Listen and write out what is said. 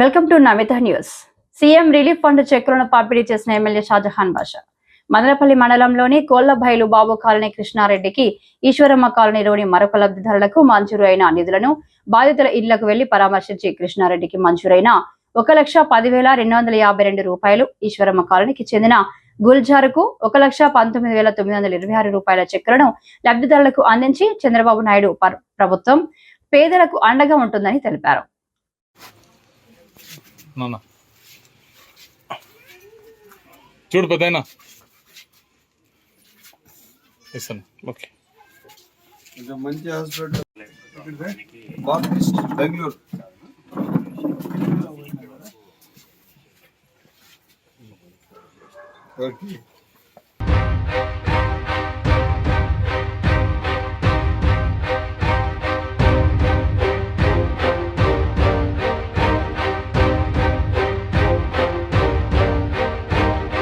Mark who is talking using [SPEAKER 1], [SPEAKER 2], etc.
[SPEAKER 1] Welcome to Namitha news CM relief fund చెక్కులను పంపిణీ చేసిన ఎమ్మెల్యే షాజహాన్ బాషా. మదనపల్లి మండలంలోని కోళ్ళభైలు బాబు కాలనీ కృష్ణారెడ్డికి ఈశ్వరమ్మ కాలనీలోని మరొక లబ్ధిదారులకు మంజూరు అయిన నిధులను బాధితుల ఇళ్ళకు వెళ్ళి పరామర్శించి కృష్ణారెడ్డికి మంజూరైన ఒక లక్ష పదివేల రెండు వందల యాభై రెండు రూపాయలు ఈశ్వరమ్మ కాలనీకి చెందిన గుల్జారుకు ఒక లక్ష పంతొమ్మిది వేల తొమ్మిది వందల ఇరవై ఆరు రూపాయల చెక్కులను లబ్ధిదారులకు అందించి చంద్రబాబు నాయుడు ప్రభుత్వం పేదలకు అండగా ఉంటుందని తెలిపారు.
[SPEAKER 2] నాన్న చూడు పెద్దయినా ఇస్తాను ఓకే
[SPEAKER 3] ఇది మంచి హాస్పిటల్ బాప్టిస్ట్ బెంగళూరు ఓకే